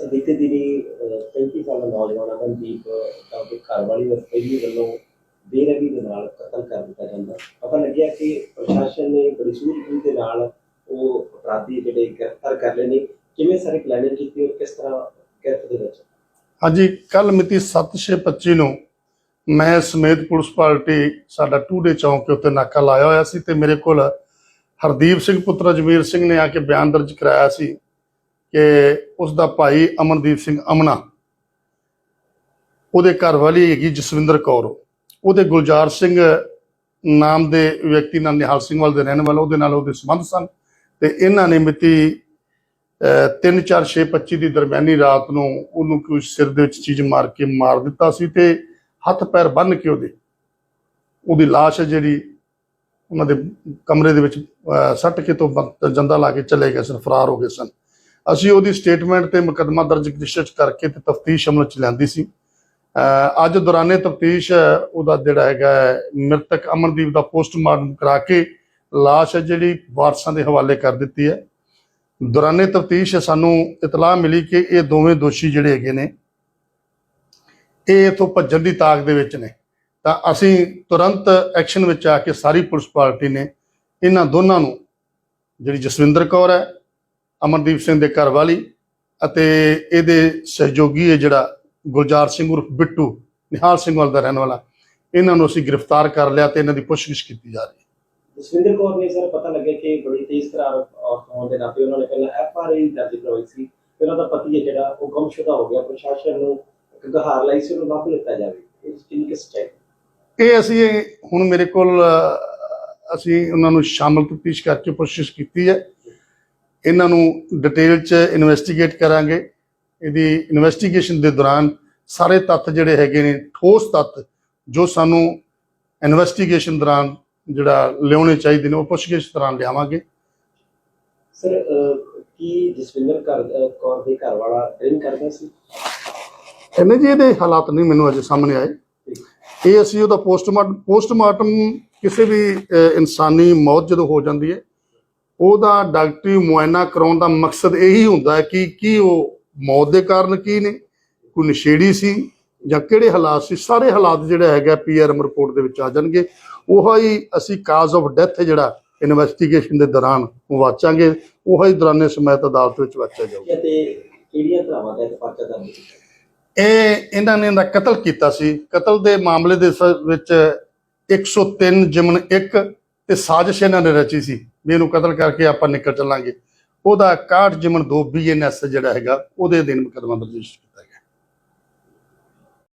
Sir ਬੀਤੇ ਦਿਨੀ 35 ਸਾਲਾ ਨੌਜਵਾਨ ਅਮਨਦੀਪ ਦਾ ਉਹਦੇ ਘਰ ਵਾਲੀ ਵਸ ਪਹਿਲੀ ਵੱਲੋਂ ਬੇਰਹਿਮੀ ਦੇ ਨਾਲ ਕਤਲ ਕਰ ਦਿੱਤਾ ਜਾਂਦਾ। ਪਤਾ ਲੱਗਿਆ ਕਿ ਪ੍ਰਸ਼ਾਸਨ ਨੇ ਬੜੀ ਸੂਝਬੂਝ ਦੇ ਨਾਲ ਉਹ ਅਪਰਾਧੀ ਜਿਹੜੇ ਗ੍ਰਿਫਤਾਰ ਕਰ ਲਏ ਨੇ। ਕਿਵੇਂ ਸਾਰੇ ਪਲੈਨਿੰਗ ਕੀਤੀ ਔਰ ਕਿਸ ਤਰ੍ਹਾਂ ਗ੍ਰਿਫਤ ਦੇ ਵਿੱਚ? ਹਾਂਜੀ ਕੱਲ ਮਿਤੀ 7/6/25 ਨੂੰ ਮੈਂ ਸਮੇਤ ਪੁਲਿਸ ਪਾਰਟੀ ਸਾਡਾ ਟੂਡੇ ਚੌਂਕ ਦੇ ਉੱਤੇ ਨਾਕਾ ਲਾਇਆ ਹੋਇਆ ਸੀ ਤੇ ਮੇਰੇ ਕੋਲ ਹਰਦੀਪ ਸਿੰਘ ਪੁੱਤਰ ਅਜਮੇਰ ਸਿੰਘ ਨੇ ਆ ਕੇ ਬਿਆਨ ਦਰਜ ਕਰਾਇਆ ਸੀ। ਕਿ ਉਸ ਦਾ ਭਾਈ ਅਮਨਦੀਪ ਸਿੰਘ ਅਮਨਾ ਉਹਦੇ ਘਰ ਵਾਲੀ ਹੈਗੀ ਜਸਵਿੰਦਰ ਕੌਰ। ਉਹਦੇ ਗੁਲਜ਼ਾਰ ਸਿੰਘ ਨਾਮ ਦੇ ਵਿਅਕਤੀ ਨਾਲ ਨਿਹਾਲ ਸਿੰਘ ਵਾਲ ਦੇ ਰਹਿਣ ਵਾਲਾ ਉਹਦੇ ਨਾਲ ਉਹਦੇ ਸੰਬੰਧ ਸਨ ਤੇ ਇਹਨਾਂ ਨੇ ਮਿਤੀ 3-4-6-25 ਦੀ ਦਰਮਿਆਨੀ ਰਾਤ ਨੂੰ ਉਹਨੂੰ ਕੋਈ ਸਿਰ ਦੇ ਵਿੱਚ ਚੀਜ਼ ਮਾਰ ਕੇ ਮਾਰ ਦਿੱਤਾ ਸੀ ਤੇ ਹੱਥ ਪੈਰ ਬੰਨ੍ਹ ਕੇ ਉਹਦੇ ਉਹਦੀ ਲਾਸ਼ ਹੈ ਜਿਹੜੀ ਉਹਨਾਂ ਦੇ ਕਮਰੇ ਦੇ ਵਿੱਚ ਅਹ, ਸੱਟ ਕੇ ਤੋਂ ਜੰਦਾ ਲਾ ਕੇ ਚਲੇ ਗਏ ਸਨ ਫਰਾਰ ਹੋ ਗਏ ਸਨ। ਅਸੀਂ ਉਹਦੀ ਸਟੇਟਮੈਂਟ ਤੇ ਮੁਕੱਦਮਾ ਦਰਜ ਰਜਿਸਟਰ ਕਰਕੇ ਤੇ ਤਫਤੀਸ਼ ਅਮਲ ਚ ਲਿਆਂਦੀ ਸੀ। ਅੱਜ ਦੌਰਾਨੇ ਤਫਤੀਸ਼, ਉਹਦਾ ਜਿਹੜਾ ਹੈਗਾ ਮ੍ਰਿਤਕ ਅਮਨਦੀਪ ਦਾ ਪੋਸਟਮਾਰਟਮ ਕਰਾ ਕੇ ਲਾਸ਼ ਹੈ ਜਿਹੜੀ ਵਾਰਸਾਂ ਦੇ ਹਵਾਲੇ ਕਰ ਦਿੱਤੀ ਹੈ। ਦੌਰਾਨੇ ਤਫਤੀਸ਼ ਸਾਨੂੰ ਇਤਲਾਹ ਮਿਲੀ ਕਿ ਇਹ ਦੋਵੇਂ ਦੋਸ਼ੀ ਜਿਹੜੇ ਹੈਗੇ ਨੇ, ਇਹ ਇਥੋਂ ਭੱਜਣ ਦੀ ਤਾਕ ਦੇ ਵਿੱਚ ਨੇ। ਤਾਂ ਅਸੀਂ ਤੁਰੰਤ ਐਕਸ਼ਨ ਵਿੱਚ ਆ ਕੇ ਸਾਰੀ ਪੁਲਿਸ ਪਾਰਟੀ ਨੇ ਇਹਨਾਂ ਦੋਨਾਂ ਨੂੰ, ਜਿਹੜੀ ਜਸਵਿੰਦਰ ਕੌਰ ਹੈ ਅਮਨਦੀਪ ਸਿੰਘ ਦੇ ਘਰ ਵਾਲੀ ਅਤੇ ਇਹਦੇ ਸਹਿਯੋਗੀ ਹੈ ਜਿਹੜਾ ਗੁਲਜ਼ਾਰ ਸਿੰਘ ਉਰਫ ਬਿੱਟੂ ਨਿਹਾਲ ਸਿੰਘ ਵਾਲ ਦਾ ਰਹਿਣ ਵਾਲਾ ਇਹਨਾਂ ਨੂੰ ਅਸੀਂ ਗ੍ਰਿਫਤਾਰ ਕਰ ਲਿਆ ਤੇ ਇਹਨਾਂ ਦੀ ਪੁੱਛਗਿੱਛ ਕੀਤੀ ਜਾ ਰਹੀ ਹੈ। ਜਸਵਿੰਦਰ ਕੌਰ ਨੇ ਸਰ ਪਤਾ ਲੱਗਿਆ ਕਿ ਬੜੀ ਤੇਜ਼ ਤਰਾਰ ਔਰਤ ਹੋਣ ਦੇ ਨਾਤੇ ਉਹਨਾਂ ਨੇ ਪਹਿਲਾਂ ਐਫ ਆਰ ਆਈ ਦਰਜ ਕਰਵਾਈ ਸੀ ਫਿਰ ਉਹਦਾ ਪਤੀ ਹੈ ਜਿਹੜਾ ਉਹ ਗੁੰਮਸ਼ੁਦਾ ਹੋ ਗਿਆ ਪ੍ਰਸ਼ਾਸਨ ਨੂੰ ਇੱਕ ਗਹਾਰ ਲਾਈ ਸੀ ਉਹਨੂੰ ਲੱਭ ਲਿੱਤਾ ਜਾਵੇ। ਇਸ ਚੀਜ਼ ਕਿਸ ਟਾਈਪ ਇਹ ਅਸੀਂ ਹੁਣ ਮੇਰੇ ਕੋਲ ਅਸੀਂ ਉਹਨਾਂ ਨੂੰ ਸ਼ਾਮਲ ਤਫਤੀਸ਼ ਕਰਕੇ ਕੋਸ਼ਿਸ਼ ਕੀਤੀ ਹੈ। ਇਹਨਾਂ ਨੂੰ ਡਿਟੇਲ ਚ ਇਨਵੈਸਟੀਗੇਟ ਕਰਾਂਗੇ। ਇਹਦੀ ਇਨਵੈਸਟੀਗੇਸ਼ਨ ਦੇ ਦੌਰਾਨ ਸਾਰੇ ਤੱਥ ਜਿਹੜੇ ਹੈਗੇ ਨੇ ਠੋਸ ਤੱਥ ਜੋ ਸਾਨੂੰ ਇਨਵੈਸਟੀਗੇਸ਼ਨ ਦੌਰਾਨ ਜਿਹੜਾ ਲਿਆਉਣੇ ਚਾਹੀਦੇ ਨੇ ਉਹ ਪੁੱਛਗਿੱਛ ਦੌਰਾਨ ਲਿਆਵਾਂਗੇ। ਸਰ ਕੀ ਜਸਵਿੰਦਰ ਅਹ, ਕੌਰ ਦੇ ਘਰ ਵਾਲਾ ਡਰਿੰਕ ਕਰਦਾ ਸੀ? ਇਹਨੇ ਜੀ ਇਹਦੇ ਹਾਲਾਤ ਨਹੀਂ ਮੈਨੂੰ ਅਜੇ ਸਾਹਮਣੇ ਆਏ। ਇਹ ਅਸੀਂ ਉਹਦਾ ਪੋਸਟਮਾਰਟਮ ਪੋਸਟਮਾਰਟਮ ਕਿਸੇ ਵੀ ਇਨਸਾਨੀ ਮੌਤ ਜਦੋਂ ਹੋ ਜਾਂਦੀ ਹੈ ਉਹਦਾ ਡਾਕਟਰੀ ਮੁਆਇਨਾ ਕਰਾਉਣ ਦਾ ਮਕਸਦ ਇਹੀ ਹੁੰਦਾ ਹੈ ਕਿ ਕੀ ਉਹ ਮੌਤ ਦੇ ਕਾਰਨ ਕੀ ਨੇ? ਕੋਈ ਨਸ਼ੇੜੀ ਸੀ ਜਾਂ ਕਿਹੜੇ ਹਾਲਾਤ ਸੀ? ਸਾਰੇ ਹਾਲਾਤ ਜਿਹੜਾ ਹੈਗਾ ਪੀਆਰਐਮ ਰਿਪੋਰਟ ਦੇ ਵਿੱਚ ਆ ਜਾਣਗੇ। ਉਹ ਹੀ ਅਸੀਂ ਕਾਜ਼ ਆਫ ਡੈਥ ਜਿਹੜਾ ਇਨਵੈਸਟੀਗੇਸ਼ਨ ਦੇ ਦੌਰਾਨ ਵਾਚਾਂਗੇ ਉਹ ਹੀ ਦੌਰਾਨੇ ਸਮੇਤ ਅਦਾਲਤ ਵਿੱਚ ਵਾਚਿਆ ਜਾਊਗਾ। ਤੇ ਕਿਹੜੀਆਂ ਧਰਾਵਾਂ ਦਾ ਪਰਚਾ ਦਰਜ ਕੀਤਾ ਇਹ ਇਹਨਾਂ ਨੇ ਇਹਦਾ ਕਤਲ ਕੀਤਾ ਸੀ। ਕਤਲ ਦੇ ਮਾਮਲੇ ਦੇ ਵਿੱਚ 103 ਜਿਮਨ 1 ਤੇ ਸਾਜ਼ਿਸ਼ ਇਹਨਾਂ ਨੇ ਰਚੀ ਸੀ ਵੀ ਇਹਨੂੰ ਕਤਲ ਕਰਕੇ ਆਪਾਂ ਨਿਕਲ ਚੱਲਾਂਗੇ। ਉਹਦਾ 61 ਜਿਮਨ 2 ਬੀਐਨਐਸ ਜਿਹੜਾ ਹੈਗਾ, ਉਹਦੇ ਅਧੀਨ ਮੁਕੱਦਮਾ ਦਰਜ ਕੀਤਾ ਗਿਆ।